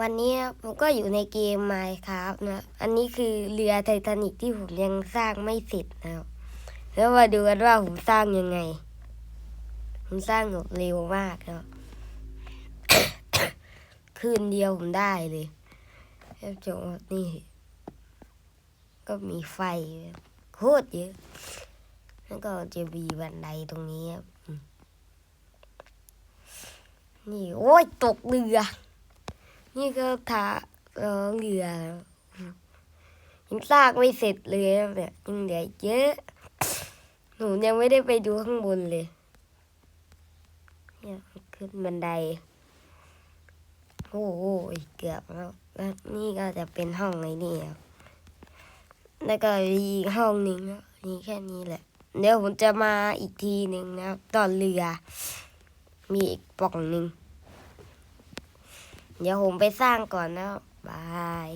วันนี้ผมก็อยู่ในเกม Minecraft นะอันนี้คือเรือไททานิกที่ผมยังสร้างไม่เสร็จนะครับแล้วมาดูกันว่าผมสร้างยังไง ผมสร้างแบบเร็วมากครับคืนเดียวผมได้เลยแล้วจบนี่ ก็มีไฟโคตรเยอะ แล้วก็จะมีบันไดตรงนี้ครับนี่ โอ้ยตกเรือ นี่ก็ทาเออเรือยังสร้างไม่เสร็จเลยเนี่ยยังเหลือเยอะ หนูยังไม่ได้ไปดูข้างบนเลยเนี่ยขึ้นบันได โอ้โหเกือบแล้วแล้วนี่ก็จะเป็นห้องในนี่ครับแล้วก็อีกห้องหนึ่งนะนี่แค่นี้แหละ เดี๋ยวผมจะมาอีกทีหนึ่งนะครับตอนเรือ มีอีกปล่องหนึ่ง เดี๋ยวผมไปสร้างก่อนนะบาย